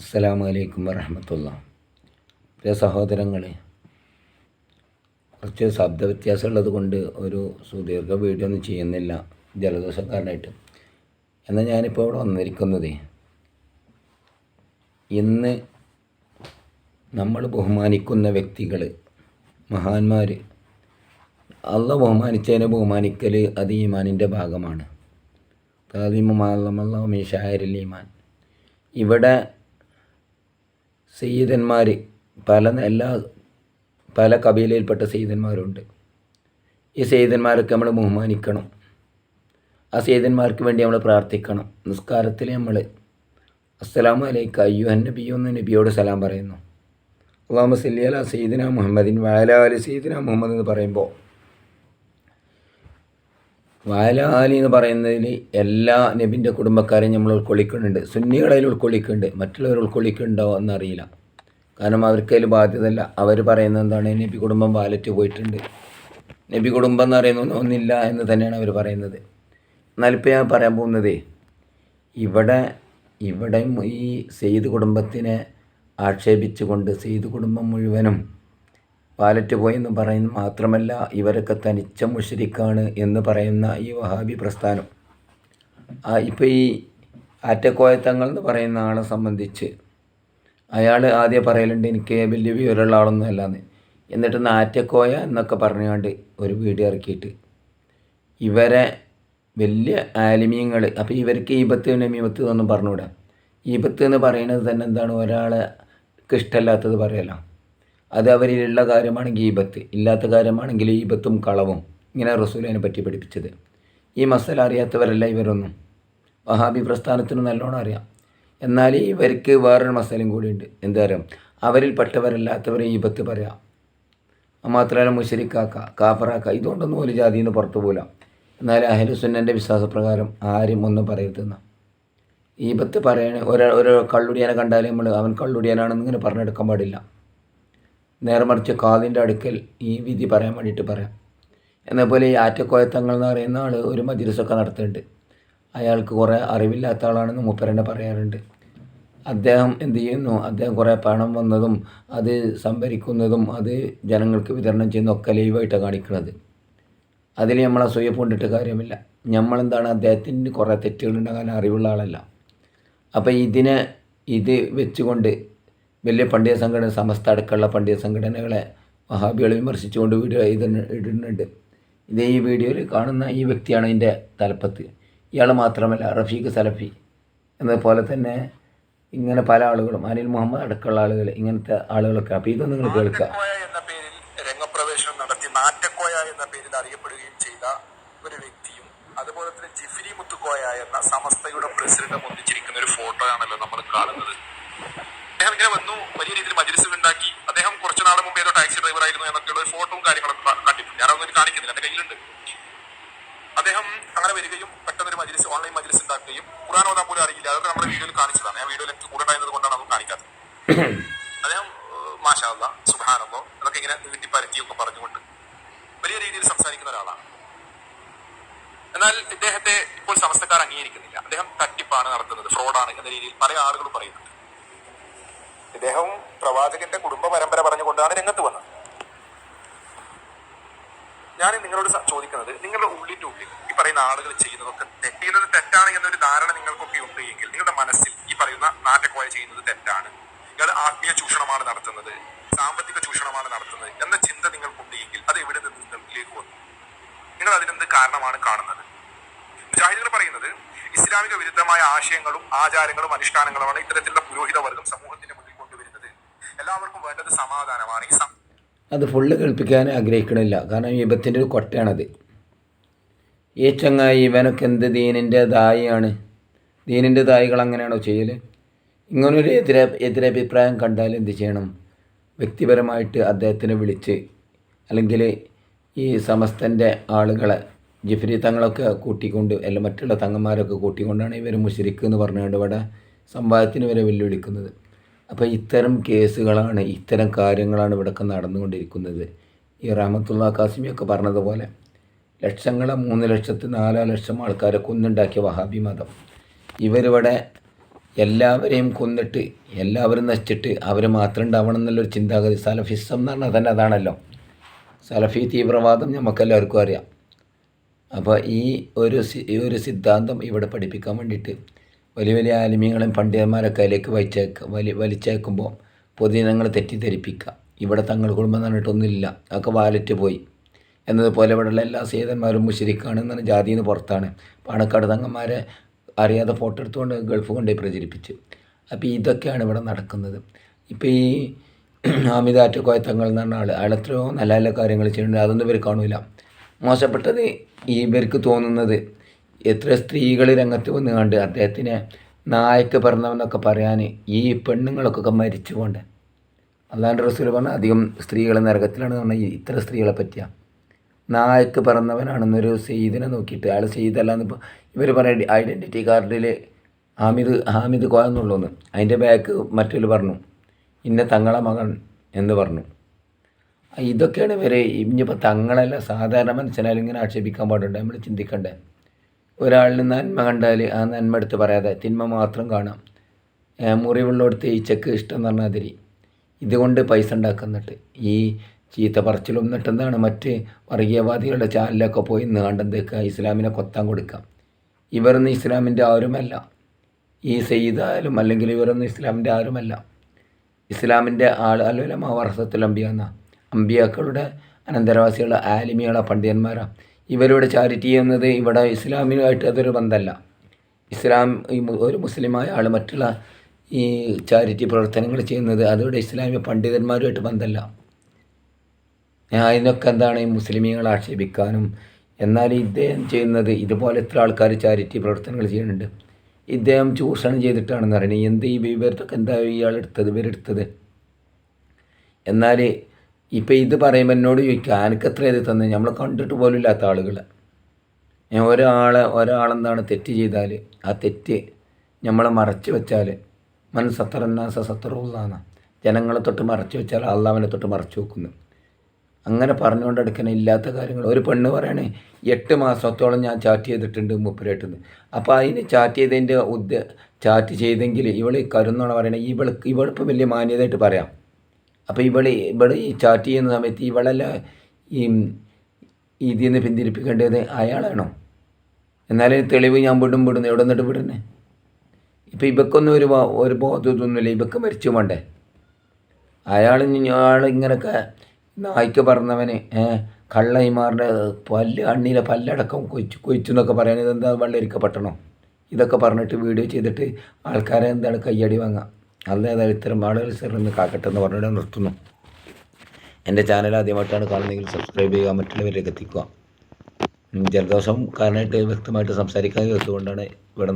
അസ്സലാമു അലൈക്കും വറഹമത്തുള്ള. പ്രിയ സഹോദരങ്ങളെ കുറച്ച് ശബ്ദ വ്യത്യാസം ഉള്ളത് കൊണ്ട് ഒരു സുദീർഘ വീഡിയോ ഒന്നും ചെയ്യുന്നില്ല ജലദോഷക്കാരനായിട്ട്. എന്നാൽ ഞാനിപ്പോൾ ഇവിടെ വന്നിരിക്കുന്നത് ഇന്ന് നമ്മൾ ബഹുമാനിക്കുന്ന വ്യക്തികൾ മഹാന്മാർ. അള്ള ബഹുമാനിച്ചതിനെ ബഹുമാനിക്കൽ അത് ഈമാനിന്റെ ഭാഗമാണ്. ഈമാൻ. ഇവിടെ സയ്യിദന്മാർ പല എല്ലാ പല കബീലയിൽപ്പെട്ട സയ്യിദന്മാരുണ്ട്. ഈ സയ്യിദന്മാരൊക്കെ നമ്മൾ ബഹുമാനിക്കണം. ആ സയ്യിദന്മാർക്ക് വേണ്ടി നമ്മൾ പ്രാർത്ഥിക്കണം. നിസ്കാരത്തിൽ നമ്മൾ അസ്സലാമു അലൈക്ക അയ്യുഹൻ നബിയോ എന്ന് നബിയോട് സലാം പറയുന്നു. അള്ളാഹു സല്ലി അല സയ്യിദിന മുഹമ്മദിൻ വാലാ അലി സയ്യിദിന മുഹമ്മദ് എന്ന് പറയുമ്പോൾ വയല അലി എന്ന് പറയുന്നതിൽ എല്ലാ നബിന്റെ കുടുംബക്കാരെയും നമ്മൾ ഉൾക്കൊള്ളിക്കുന്നുണ്ട്. സുന്നികളതിൽ ഉൾക്കൊള്ളിക്കുന്നുണ്ട്. മറ്റുള്ളവർ ഉൾക്കൊള്ളിക്കുന്നുണ്ടോ എന്നറിയില്ല. കാരണം അവർക്കതിൽ ബാധ്യതയല്ല. അവർ പറയുന്നത് എന്താണ്? നബി കുടുംബം വാലറ്റ് പോയിട്ടുണ്ട്. നബി കുടുംബം എന്ന് പറയുന്ന ഒന്നില്ല എന്ന് തന്നെയാണ് അവർ പറയുന്നത്. എന്നാലിപ്പോൾ ഞാൻ പറയാൻ പോകുന്നത് ഇവിടെ ഇവിടെ ഈ സെയ്ദ് കുടുംബത്തിനെ ആക്ഷേപിച്ചുകൊണ്ട് സെയ്ദ് കുടുംബം മുഴുവനും വാലറ്റ് പോയെന്ന് പറയുന്ന മാത്രമല്ല ഇവരൊക്കെ തനിച്ച മുഷരിക്കാണ് എന്ന് പറയുന്ന ഈ വഹാബി പ്രസ്ഥാനം. ആ ഇപ്പോൾ ഈ ആറ്റക്കോയത്തങ്ങൾ എന്ന് പറയുന്ന ആളെ സംബന്ധിച്ച് അയാൾ ആദ്യം പറയലുണ്ട് എനിക്ക് വലിയ വിവരമുള്ള ആളൊന്നും അല്ലാന്ന് എന്നിട്ട് നാറ്റക്കോയ എന്നൊക്കെ പറഞ്ഞുകൊണ്ട് ഒരു വീഡിയോ ഇറക്കിയിട്ട് ഇവരെ വലിയ ആലിമീങ്ങൾ അപ്പോൾ ഇവർക്ക് ഈപത്ത് നമീപത്ത് എന്നൊന്നും പറഞ്ഞുകൂടാ. ഈപത്ത് എന്ന് പറയുന്നത് തന്നെ എന്താണ്? ഒരാളെ ഇഷ്ടമല്ലാത്തത് പറയല. അത് അവരിലുള്ള കാര്യമാണെങ്കിൽ ഈബത്ത് ഇല്ലാത്ത കാര്യമാണെങ്കിൽ ഈബത്തും കളവും. ഇങ്ങനെ റസൂലിനെ പറ്റി പഠിപ്പിച്ചത്. ഈ മസല അറിയാത്തവരല്ല ഇവരൊന്നും. വഹാബി പ്രസ്ഥാനത്തിന് നല്ലോണം അറിയാം. എന്നാൽ ഇവർക്ക് വേറൊരു മസലയും കൂടിയുണ്ട്. എന്താ പറയുക അവരിൽപ്പെട്ടവരല്ലാത്തവരെ ഈബത്ത് പറയാം. മാത്രമല്ല മുഷരിക്കാക്ക കാപ്പറാക്ക ഇതുകൊണ്ടൊന്നും ഒരു ജാതിയിൽ നിന്ന് പുറത്തു പോലാം എന്നാൽ അഹലുസുന്നന്റെ വിശ്വാസപ്രകാരം ആരും ഒന്നും പറയരുതെന്ന. ഈപത്ത് പറയണേ ഒരു ഒരു കള്ളുടിയാനെ കണ്ടാൽ നമ്മൾ അവൻ കള്ളുടിയാനാണെന്ന് ഇങ്ങനെ പറഞ്ഞെടുക്കാൻ പാടില്ല. നേരെ മറിച്ച് കാതിന്റെ അടുക്കൽ ഈ വിധി പറയാൻ വേണ്ടിയിട്ട് പറയാം. എന്നപോലെ ഈ ആറ്റക്കോയത്തങ്ങൾ എന്ന് പറയുന്ന ആൾ ഒരു മജിലിസൊക്കെ നടത്തുന്നുണ്ട്. അയാൾക്ക് കുറേ അറിവില്ലാത്ത ആളാണെന്ന് മൂപ്പരനെ പറയാറുണ്ട്. അദ്ദേഹം എന്ത് ചെയ്യുന്നു? അദ്ദേഹം കുറേ പണം വന്നതും അത് സംഭരിക്കുന്നതും അത് ജനങ്ങൾക്ക് വിതരണം ചെയ്യുന്നതും ഒക്കെ ലൈവായിട്ടാണ് കാണിക്കുന്നത് അതിൽ നമ്മളെ അസൂയ കൊണ്ടിട്ട് കാര്യമില്ല. നമ്മളെന്താണ് അദ്ദേഹത്തിന് കുറേ തെറ്റുകളുണ്ടാകാൻ അറിവുള്ള ആളല്ല. അപ്പോൾ ഇതിനെ ഇത് വെച്ചുകൊണ്ട് വലിയ പണ്ഡിത സംഘടന സമസ്ത അടക്കമുള്ള പണ്ഡിത സംഘടനകളെ വഹാബികളെ വിമർശിച്ചുകൊണ്ട് വീഡിയോ ഇത് ഇടുന്നുണ്ട്. ഇതേ ഈ വീഡിയോയിൽ കാണുന്ന ഈ വ്യക്തിയാണ് ഇതിന്റെ തലപ്പത്ത്. ഇയാൾ മാത്രമല്ല റഫീഖ് സലഫി എന്നതുപോലെ തന്നെ ഇങ്ങനെ പല ആളുകളും അനിൽ മുഹമ്മദ് അടക്കമുള്ള ആളുകൾ ഇങ്ങനത്തെ ആളുകളൊക്കെ. അപ്പോൾ ഇതൊന്നും നിങ്ങൾ കേൾക്കുക. എന്ന പേരിൽ രംഗപ്രവേശനം നടത്തി നാറ്റക്കോയ എന്ന പേരിൽ അറിയപ്പെടുകയും ചെയ്ത ഒരു വ്യക്തിയും അതുപോലെ തന്നെ ജിഫിരി മുത്തുക്കോയ എന്ന സമസ്തയുടെ പ്രസിഡന്റ് ഒന്നിച്ചിരിക്കുന്ന ഒരു ഫോട്ടോയാണല്ലോ നമ്മൾ കാണുന്നത്. അദ്ദേഹം ഇങ്ങനെ വന്നു വലിയ രീതിയിൽ മജ്ലിസ് ഉണ്ടാക്കി. അദ്ദേഹം കുറച്ചു നാൾ മുമ്പ് ഏതോ ടാക്സി ഡ്രൈവർ ആയിരുന്നു എന്നൊക്കെയുള്ള ഒരു ഫോട്ടോയും കാര്യങ്ങളൊക്കെ കണ്ടിട്ടുണ്ട്. ഞാനതൊന്നും കാണിക്കുന്നില്ല എന്റെ കയ്യിലുണ്ട്. അദ്ദേഹം അങ്ങനെ വരികയും പെട്ടെന്ന് ഒരു മജ്ലിസ് ഓൺലൈൻ മജ്ലിസ് ഉണ്ടാക്കുകയും ഖുറാൻ ഓതാൻ പോലും അറിയില്ല. അതൊക്കെ നമ്മുടെ വീഡിയോയിൽ കാണിച്ചതാണ്. ഞാൻ വീഡിയോയിൽ എനിക്ക് കൂടെ ഉണ്ടായിരുന്നത് കൊണ്ടാണ് അതൊന്നും കാണിക്കാത്തത്. അദ്ദേഹം മാഷാല്ല സുഹാനല്ലോ അതൊക്കെ ഇങ്ങനെ നീട്ടിപ്പരത്തിയൊക്കെ പറഞ്ഞുകൊണ്ട് വലിയ രീതിയിൽ സംസാരിക്കുന്ന ഒരാളാണ്. എന്നാൽ ഇദ്ദേഹത്തെ ഇപ്പോൾ സമസ്തക്കാർ അംഗീകരിക്കുന്നില്ല. അദ്ദേഹം തട്ടിപ്പാണ് നടത്തുന്നത് ഫ്രോഡാണ് എന്ന രീതിയിൽ പല ആളുകളും പറയുന്നുണ്ട്. ഇദ്ദേഹവും പ്രവാചകന്റെ കുടുംബ പരമ്പര പറഞ്ഞുകൊണ്ടാണ് രംഗത്ത് വന്നത്. ഞാൻ നിങ്ങളോട് ചോദിക്കുന്നത് നിങ്ങളുടെ ഉള്ളിന്റെ ഉള്ളിൽ ഈ പറയുന്ന ആളുകൾ ചെയ്യുന്നതൊക്കെ തെ- ചെയ്യുന്നത് തെറ്റാണ് എന്നൊരു ധാരണ നിങ്ങൾക്കൊക്കെ ഉണ്ട് എങ്കിൽ നിങ്ങളുടെ മനസ്സിൽ ഈ പറയുന്ന നാറ്റക്കോയ ചെയ്യുന്നത് തെറ്റാണ്. ഇയാൾ ആത്മീയ ചൂഷണമാണ് നടത്തുന്നത് സാമ്പത്തിക ചൂഷണമാണ് നടത്തുന്നത് എന്ന ചിന്ത നിങ്ങൾക്കുണ്ട് എങ്കിൽ അത് എവിടെ നിന്ന് നിങ്ങളിലേക്ക് വന്നു? നിങ്ങൾ അതിനെന്ത് കാരണമാണ് കാണുന്നത്? മുജാഹിദുകൾ പറയുന്നത് ഇസ്ലാമിക വിരുദ്ധമായ ആശയങ്ങളും ആചാരങ്ങളും അനുഷ്ഠാനങ്ങളുമാണ് ഇത്തരത്തിലുള്ള പുരോഹിത വർഗം കൊണ്ടുവരുന്നത് എല്ലാവർക്കും വേണ്ടത് സമാധാനമാണ്. ഈ അത് ഫുള്ള് കേൾപ്പിക്കാൻ ആഗ്രഹിക്കണില്ല. കാരണം വിപത്തിന്റെ ഒരു കൊട്ടയാണത്. ഈ ചങ്ങായി ഇവനൊക്കെ എന്ത് ദീനിന്റെ ദായിയാണ്? ദീനിന്റെ ദായികൾ അങ്ങനെയാണോ ചെയ്യൽ ഇങ്ങനൊരു എതിര എതിരഭിപ്രായം കണ്ടാൽ എന്ത് ചെയ്യണം? വ്യക്തിപരമായിട്ട് അദ്ദേഹത്തിനെ വിളിച്ച് അല്ലെങ്കിൽ ഈ സമസ്തന്റെ ആളുകളെ ജിഫ്രി തങ്ങളൊക്കെ കൂട്ടിക്കൊണ്ട് അല്ല മറ്റുള്ള തങ്ങന്മാരൊക്കെ കൂട്ടിക്കൊണ്ടാണ് ഇവർ മുഷരിക്ക് എന്ന് പറഞ്ഞുകൊണ്ട് ഇവിടെ സംവാദത്തിന് വരെ വെല്ലുവിളിക്കുന്നത്. അപ്പോൾ ഇത്തരം കേസുകളാണ് ഇത്തരം കാര്യങ്ങളാണ് ഇവിടെയൊക്കെ നടന്നുകൊണ്ടിരിക്കുന്നത്. ഈ റഹമത്തുള്ള കാസിമിയൊക്കെ പറഞ്ഞതുപോലെ ലക്ഷങ്ങളെ മൂന്ന് ലക്ഷത്തി നാലോ ലക്ഷം ആൾക്കാരെ കൊന്നുണ്ടാക്കിയ വഹാബി മതം. ഇവരിവിടെ എല്ലാവരെയും കൊന്നിട്ട് എല്ലാവരും നശിച്ചിട്ട് അവർ മാത്രം ഉണ്ടാവണം എന്നുള്ളൊരു ചിന്താഗതി സലഫിസം എന്ന് പറഞ്ഞാൽ തന്നെ അതാണല്ലോ. സലഫി തീവ്രവാദം നമുക്കെല്ലാവർക്കും അറിയാം. അപ്പോൾ ഈ ഒരു ഈ ഒരു സിദ്ധാന്തം ഇവിടെ പഠിപ്പിക്കാൻ വേണ്ടിയിട്ട് വലിയ വലിയ ആലിമ്യങ്ങളും പണ്ഡിതന്മാരൊക്കെ അതിലേക്ക് വലിച്ചേക്ക് വലി വലിച്ചേക്കുമ്പോൾ പൊതുജനങ്ങൾ തെറ്റിദ്ധരിപ്പിക്കുക. ഇവിടെ തങ്ങൾ കുടുംബം നടന്നിട്ടൊന്നുമില്ല അതൊക്കെ വാലറ്റ് പോയി. എന്നതുപോലെ ഇവിടെയുള്ള എല്ലാ സേതന്മാരും മുഷരിക്കാണ് എന്നാണ് ജാതിയിൽ നിന്ന് പുറത്താണ്. പാണക്കാട് തങ്ങന്മാരെ അറിയാതെ ഫോട്ടോ എടുത്തുകൊണ്ട് ഗൾഫ് കൊണ്ടുപോയി പ്രചരിപ്പിച്ചു. അപ്പോൾ ഇതൊക്കെയാണ് ഇവിടെ നടക്കുന്നത്. ഇപ്പോൾ ഈ അമിതാറ്റ ആറ്റക്കോയ തങ്ങൾ എന്ന് പറഞ്ഞ ആൾ അയാൾ എത്രയോ നല്ല നല്ല കാര്യങ്ങൾ ചെയ്യുന്നുണ്ട്. അതൊന്നും ഇവർ കാണില്ല മോശപ്പെട്ടത് ഇവർക്ക് തോന്നുന്നത് എത്ര സ്ത്രീകൾ രംഗത്ത് വന്ന് കണ്ട് അദ്ദേഹത്തിനെ നായക്ക് പറഞ്ഞവെന്നൊക്കെ പറയാൻ ഈ പെണ്ണുങ്ങളൊക്കെ മരിച്ചു പോണ്ടേ അല്ലാണ്ട് റസൂൽ പറഞ്ഞാൽ അധികം സ്ത്രീകൾ നരകത്തിലാണ് പറഞ്ഞാൽ ഇത്ര സ്ത്രീകളെ പറ്റിയ. നായക്ക് പറഞ്ഞവനാണെന്നൊരു സെയ്ദിനെ നോക്കിയിട്ട് അയാൾ സെയ്ദല്ല എന്നിപ്പോൾ ഇവർ പറഞ്ഞ ഐഡന്റിറ്റി കാർഡിൽ ഹാമിദ് ഹാമിദ് കോയെന്നുള്ളൂന്ന് അതിന്റെ ബാക്ക് മറ്റൊരു പറഞ്ഞു ഇന്ന തങ്ങളെ മകൻ എന്ന് പറഞ്ഞു. ഇതൊക്കെയാണ് ഇവരെ ഇനിയിപ്പോൾ തങ്ങളല്ല സാധാരണ മനുഷ്യനായാലും ഇങ്ങനെ ആക്ഷേപിക്കാൻ പാടുണ്ട്. നമ്മൾ ചിന്തിക്കണ്ടേ? ഒരാളിന് നന്മ കണ്ടാൽ ആ നന്മ എടുത്ത് പറയാതെ തിന്മ മാത്രം കാണാം. ഏ, ഈ ചെക്ക് ഇഷ്ടം എന്ന് പറഞ്ഞാൽ അതിരി ഇതുകൊണ്ട് പൈസ ഉണ്ടാക്കുന്നിട്ട്. ഈ ചീത്ത പറച്ചിലും എന്നിട്ട് എന്താണ് മറ്റ് വർഗീയവാദികളുടെ ചാനലിലൊക്കെ പോയി ഇന്ന് കണ്ടെന്തൊക്കെ ഇസ്ലാമിനെ കൊത്താൻ കൊടുക്കാം. ഇവരൊന്നും ഇസ്ലാമിന്റെ ആരുമല്ല. ഈ സെയ്തായാലും അല്ലെങ്കിൽ ഇവരൊന്നും ഇസ്ലാമിന്റെ ആരുമല്ല. ഇസ്ലാമിന്റെ ആൾ അല്ലുലമ വർഷത്തിൽ അമ്പിയ എന്ന അമ്പിയാക്കളുടെ അനന്തരവാസികളുടെ ആലിമികളെ പണ്ഡിതന്മാരാണ് ഇവരോട് ചാരിറ്റി എന്നത് ഇവിടെ ഇസ്ലാമിനുമായിട്ട് അതൊരു ബന്ധമല്ല ഇസ്ലാം ഒരു മുസ്ലിമായ ആൾ മറ്റുള്ള ഈ ചാരിറ്റി പ്രവർത്തനങ്ങൾ ചെയ്യുന്നത് അതോടെ ഇസ്ലാമിക പണ്ഡിതന്മാരുമായിട്ട് ബന്ധമല്ല അതിനൊക്കെ എന്താണ് ഈ മുസ്ലിമീങ്ങളെ ആക്ഷേപിക്കാനും എന്നാൽ ഇദ്ദേഹം ചെയ്യുന്നത് ഇതുപോലെ എത്ര ആൾക്കാർ ചാരിറ്റി പ്രവർത്തനങ്ങൾ ചെയ്യുന്നുണ്ട്. ഇദ്ദേഹം ചൂഷണം ചെയ്തിട്ടാണെന്ന് പറയുന്നത്. എന്ത് ഈ വിവരത്തൊക്കെ എന്താ ഇയാൾ എടുത്തത് ഇവരെടുത്തത്? എന്നാൽ ഇപ്പം ഇത് പറയുമ്പോൾ എന്നോട് ചോദിക്കുക എനിക്ക് എത്ര ഇത് തന്നെ? നമ്മൾ കണ്ടിട്ട് പോലും ഇല്ലാത്ത ആളുകൾ ഞാൻ ഒരാളെ ഒരാളെന്താണ് തെറ്റ് ചെയ്താൽ ആ തെറ്റ് നമ്മളെ മറച്ചു വെച്ചാൽ മൻ സത്തറന്നാസ സത്തറുള്ളതാണ് ജനങ്ങളെ തൊട്ട് മറച്ചു വെച്ചാൽ അള്ളാവിനെ തൊട്ട് മറച്ചു വെക്കുന്നു. അങ്ങനെ പറഞ്ഞുകൊണ്ട് എടുക്കണേ ഇല്ലാത്ത കാര്യങ്ങൾ. ഒരു പെണ്ണ് പറയണേ എട്ട് മാസത്തോളം ഞാൻ ചാറ്റ് ചെയ്തിട്ടുണ്ട് മുപ്പരേട്ടുന്ന് അപ്പോൾ അതിന് ചാറ്റ് ചെയ്തതിന്റെ ഉദ്ദേ ചാറ്റ് ചെയ്തെങ്കിൽ ഇവൾ കരുന്നോളം പറയണേ. ഇവൾക്ക് ഇവൾക്ക് വലിയ മാന്യതയായിട്ട് പറയാം. അപ്പോൾ ഇവളെ ഇവൾ ഈ ചാറ്റ് ചെയ്യുന്ന സമയത്ത് ഇവളല്ല ഈ ഇതിൽ നിന്ന് പിന്തിരിപ്പിക്കേണ്ടത് അയാളാണോ? എന്നാലും തെളിവ് ഞാൻ വിടും വിടുന്നു എവിടെ നിന്നിട്ട് വിടുന്നേ ഇപ്പം ഇവക്കൊന്നും ഒരു ഒരു ബോധമൊന്നുമില്ല. ഇവക്ക് മരിച്ചു വേണ്ടേ? അയാൾ അയാൾ ഇങ്ങനെയൊക്കെ നായ്ക്ക് പറഞ്ഞവന് കള്ളൈമാറിന്റെ പല്ല് അണ്ണിയിലെ പല്ലടക്കം കൊച്ചു കൊച്ചു എന്നൊക്കെ പറയാൻ ഇതെന്താ വെള്ളരിക്കപ്പെട്ടണോ? ഇതൊക്കെ പറഞ്ഞിട്ട് വീഡിയോ ചെയ്തിട്ട് ആൾക്കാരെ എന്താണ് കയ്യടി അല്ല ഇത്തരം ആളുകൾ ചെറുന്ന് കാക്കട്ടെ എന്ന് പറഞ്ഞിട്ട് നിർത്തുന്നു. എന്റെ ചാനൽ ആദ്യമായിട്ടാണ് കാണുന്നതെങ്കിൽ സബ്സ്ക്രൈബ് ചെയ്യുക മറ്റുള്ളവരിലേക്ക് എത്തിക്കുക. ജലദോഷം കാരണമായിട്ട് വ്യക്തമായിട്ട് സംസാരിക്കാൻ കൊണ്ടാണ് ഇവിടെ